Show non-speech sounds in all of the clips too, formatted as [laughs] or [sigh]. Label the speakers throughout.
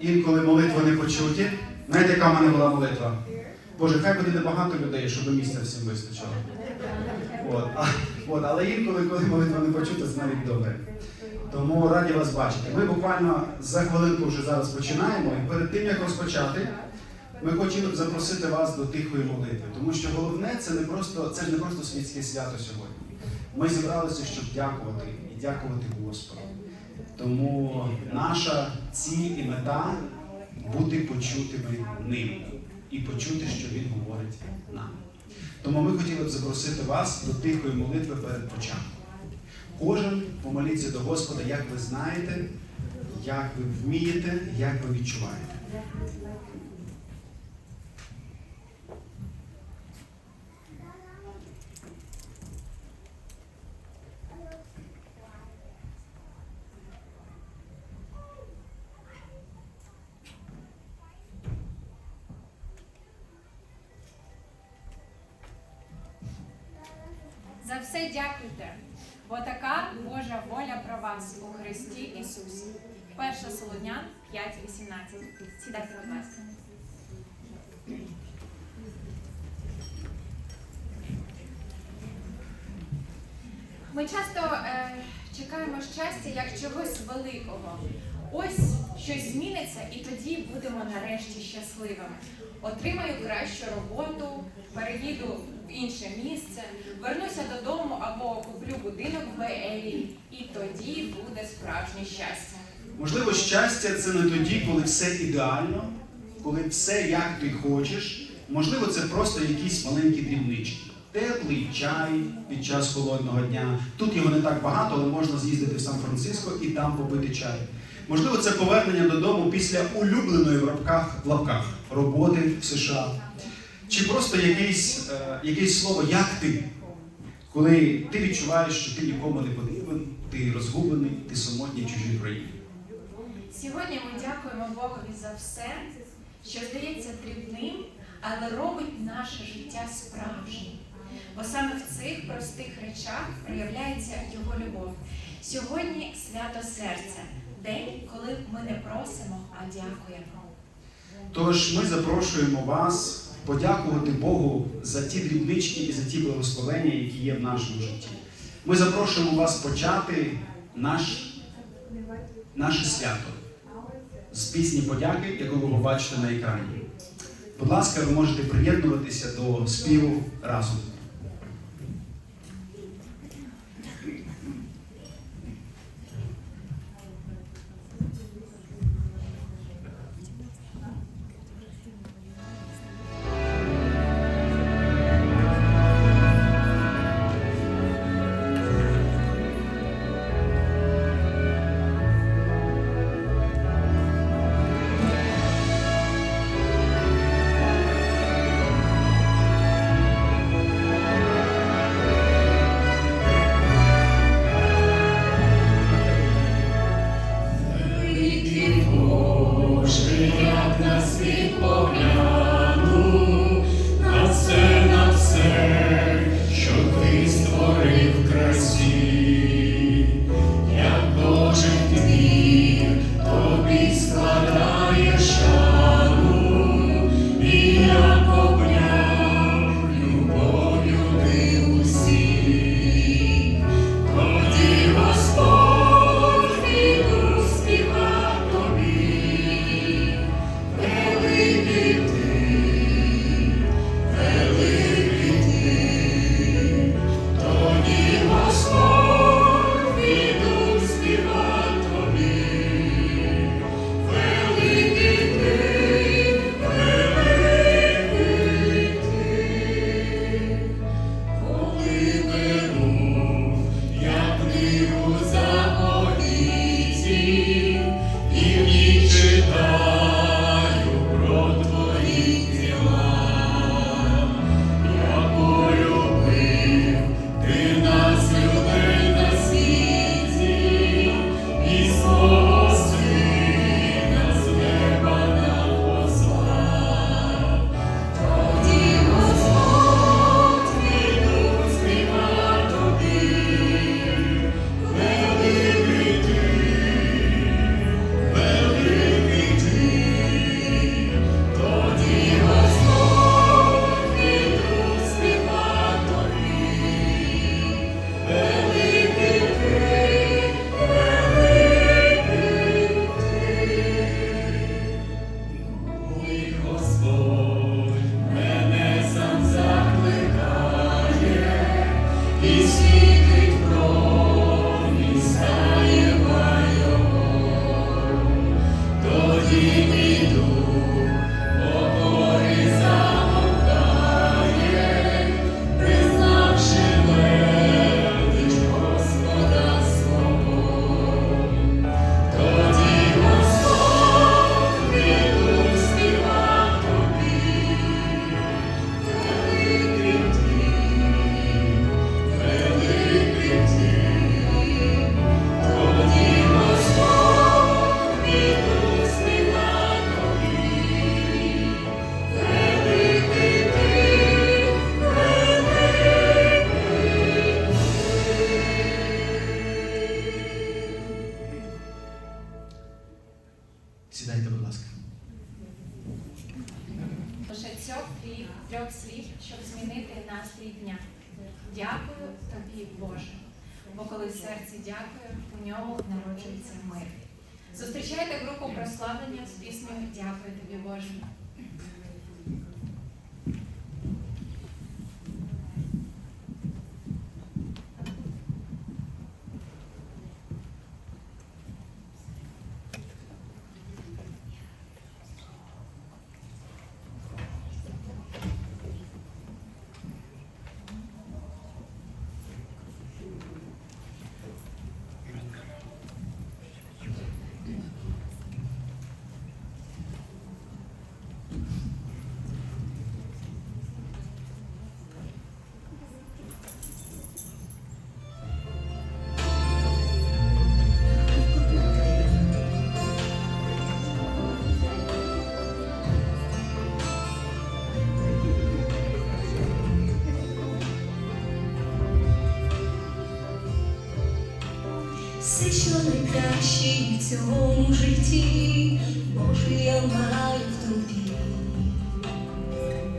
Speaker 1: Інколи молитви не почуті. Знаєте, яка в мене була молитва? Боже, хай буде небагато людей, щоб місця всім вистачило. От. А, от, але інколи, коли молитва не почута, це навіть добре. Тому раді вас бачити. Ми буквально за хвилинку вже зараз починаємо. І перед тим як розпочати, ми хочемо запросити вас до тихої молитви. Тому що головне це не просто це ж не просто світське свято сьогодні. Ми зібралися, щоб дякувати і дякувати Господу. Тому наша ціль і мета бути почутими ним і почути, що він говорить нам. Тому ми хотіли б запросити вас до тихої молитви перед початком. Кожен помоліться до Господа, як ви знаєте, як ви вмієте, як ви відчуваєте.
Speaker 2: Все дякуйте, бо така Божа воля про вас у Христі Ісусі. Перша Солонян 5.18. Сідайте, будь ласка. Ми часто е, чекаємо щастя як чогось великого. Ось щось зміниться, і тоді будемо нарешті щасливими. Отримаю кращу роботу, переїду в інше місце, вернуся додому або куплю будинок в Беелі, і тоді буде справжнє щастя.
Speaker 1: Можливо, щастя це не тоді, коли все ідеально, коли все як ти хочеш. Можливо, це просто якісь маленькі дрібнички. Теплий чай під час холодного дня. Тут його не так багато, але можна з'їздити в Сан-Франциско і там попити чай. Можливо, це повернення додому після улюбленої в лапках, в лапках роботи в США. Чи просто якесь, е, якесь слово як ти, коли ти відчуваєш, що ти нікому не потрібен, ти розгублений, ти самотній в чужій країні.
Speaker 2: Сьогодні ми дякуємо Богові за все, що здається дрібним, але робить наше життя справжнім. Бо саме в цих простих речах проявляється його любов. Сьогодні свято серця, день, коли ми не просимо, а дякуємо.
Speaker 1: Тож ми запрошуємо вас подякувати Богу за ті дрібнички і за ті благословення, які є в нашому житті. Ми запрошуємо вас почати наш, наше свято з пісні подяки, яку ви побачите на екрані. Будь ласка, ви можете приєднуватися до співу разом. Сідайте, будь ласка.
Speaker 2: Лише цьох трьох, слів, щоб змінити настрій дня. Дякую тобі, Боже. Бо коли в серці дякую, у ньому народжується мир. Зустрічайте групу прославлення з піснею Дякую тобі, Боже.
Speaker 3: Все, в цьому житті, Боже, я маю в тобі.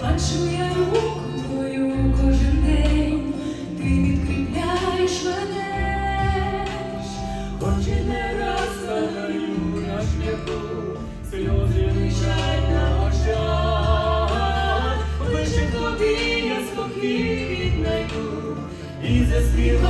Speaker 3: Бачу я руку твою кожен день, ти відкріпляєш мене, хоч не раз стаю на шляху, сльози лежать на очах, лише тобі я спокій віднайду. І заспіває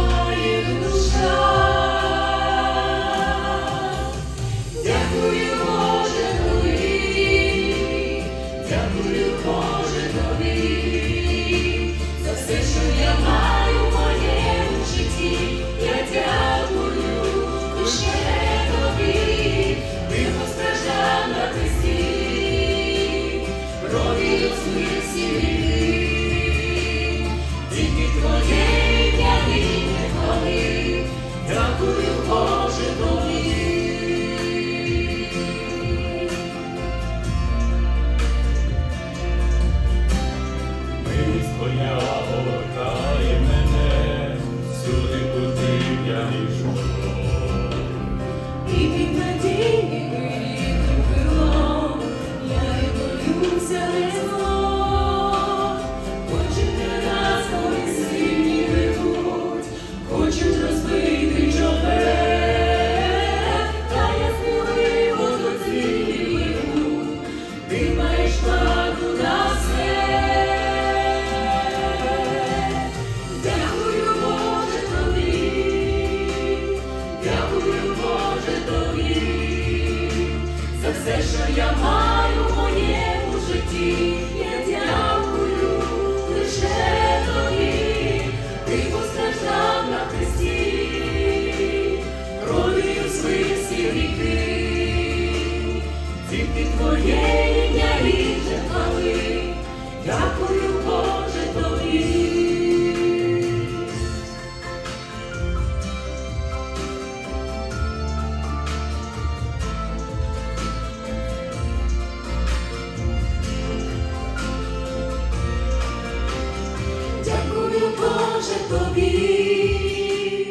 Speaker 3: тобі,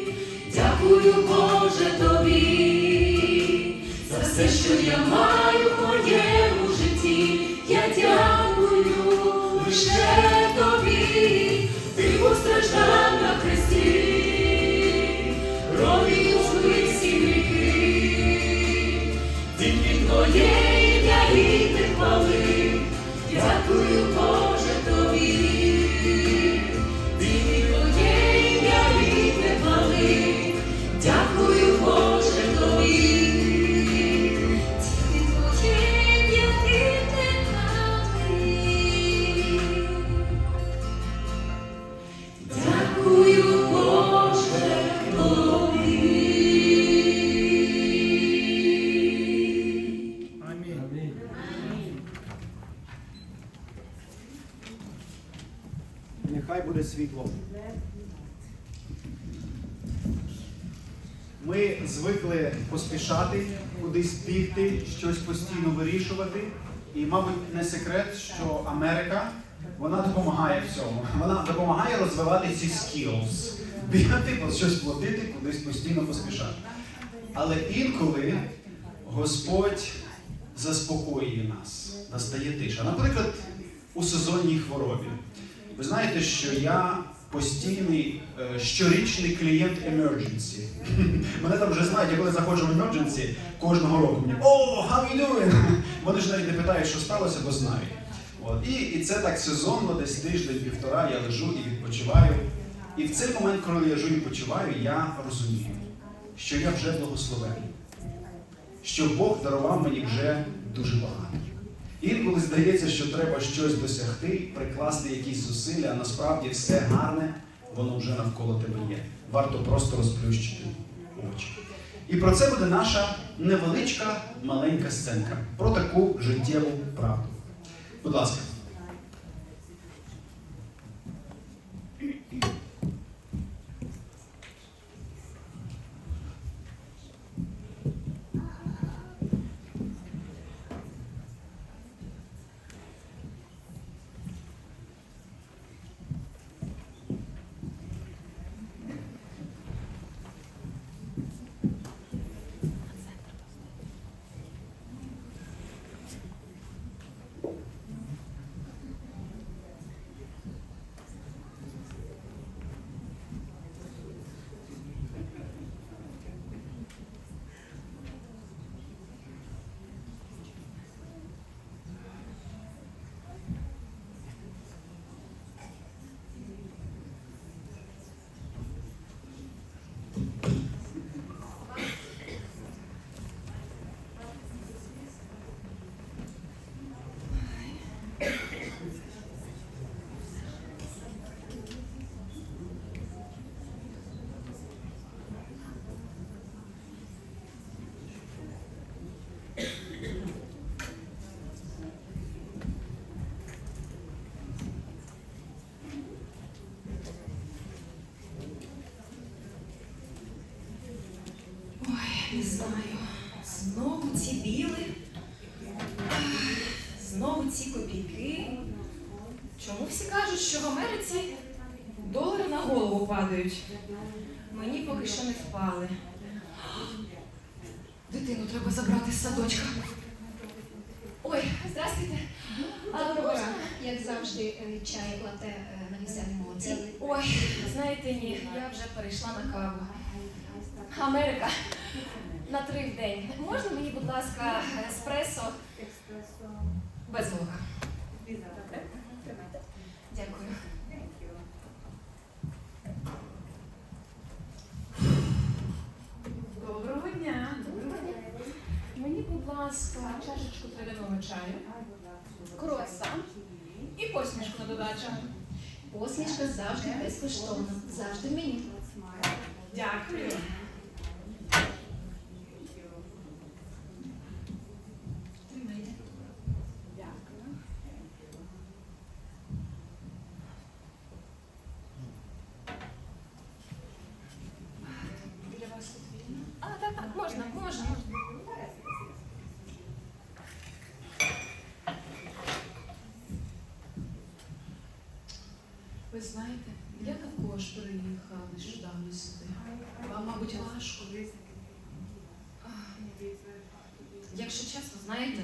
Speaker 3: дякую, Боже, тобі, за все, що я маю в моєму житті, я дякую лише тобі, ти постраждав
Speaker 1: Ми звикли поспішати, кудись бігти, щось постійно вирішувати. І, мабуть, не секрет, що Америка вона допомагає в цьому. Вона допомагає розвивати ці skills. Бігати, щось платити, кудись постійно поспішати. Але інколи Господь заспокоює нас, настає тиша. Наприклад, у сезонній хворобі. Ви знаєте, що я постійний е, щорічний клієнт Emergency. [laughs] Мене там вже знають, я коли заходжу в Emergency кожного року мені О, how you doing? [laughs] Вони ж навіть не питають, що сталося, бо знають. От. І, і це так сезонно, десь тиждень-півтора я лежу і відпочиваю. І в цей момент, коли я лежу і відпочиваю, я розумію, що я вже благословений, що Бог дарував мені вже дуже багато. Інколи здається, що треба щось досягти, прикласти якісь зусилля, а насправді все гарне, воно вже навколо тебе є. Варто просто розплющити очі. І про це буде наша невеличка маленька сценка про таку життєву правду. Будь ласка.
Speaker 3: Ой, не знаю. Знову ці біли, знову ці копійки. Чому всі кажуть, що в Америці долари на голову падають? Мені поки що не впали. Дитину треба забрати з садочка. Ой, здрастуйте. Доброго.
Speaker 4: Як завжди, е, чай лате е, на місцевому молоці.
Speaker 3: Ой, знаєте, ні, я вже перейшла на каву. Америка на три в день. Можна мені, будь ласка, еспресо без молока? Дякую. Доброго дня. Мені, будь ласка, чашечку трав'яного чаю, круасан і посмішку на додачу.
Speaker 4: Посмішка завжди безкоштовна. Завжди в меню.
Speaker 3: Дякую. Тримайте. Дякую. Для вас тут вільно? А, так, так, можна, можна, можна. Ви знаєте, я також переїхала нещодавно сюди. Вам, мабуть, важко. Якщо чесно, знаєте,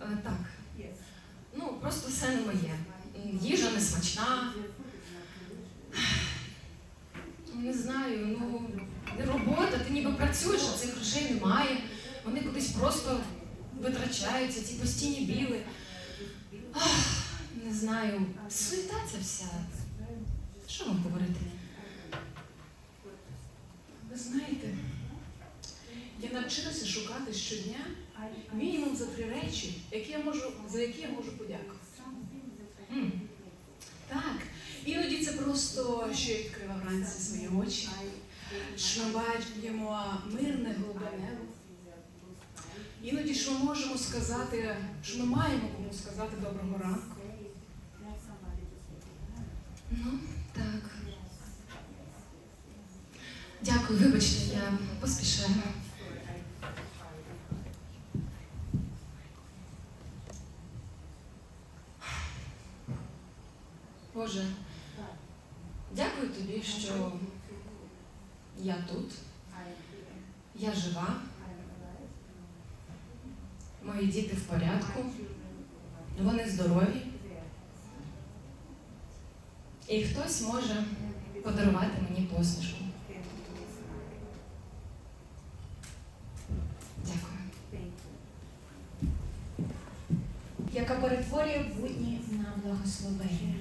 Speaker 3: е, так. Ну, просто все не моє. Їжа не смачна. Не знаю, ну, робота, ти ніби працюєш, а цих грошей немає. Вони кудись просто витрачаються, ці постійні біли. Ах, знаю, суета ця вся. Що вам говорити?
Speaker 5: Ви знаєте, я навчилася шукати щодня мінімум за три речі, які я можу, за які я можу подякувати.
Speaker 3: М,
Speaker 5: Так, іноді це просто, що я відкрила вранці свої очі, що ми бачимо мирне голубе небо. Іноді що ми можемо сказати, що ми маємо кому сказати доброго ранку.
Speaker 6: Ну, так. Дякую, вибачте, я поспішаю. Боже, дякую тобі, що я тут, я жива, мої діти в порядку, вони здорові. І хтось може подарувати мені посмішку. Дякую.
Speaker 2: Перетворює будні на благословення.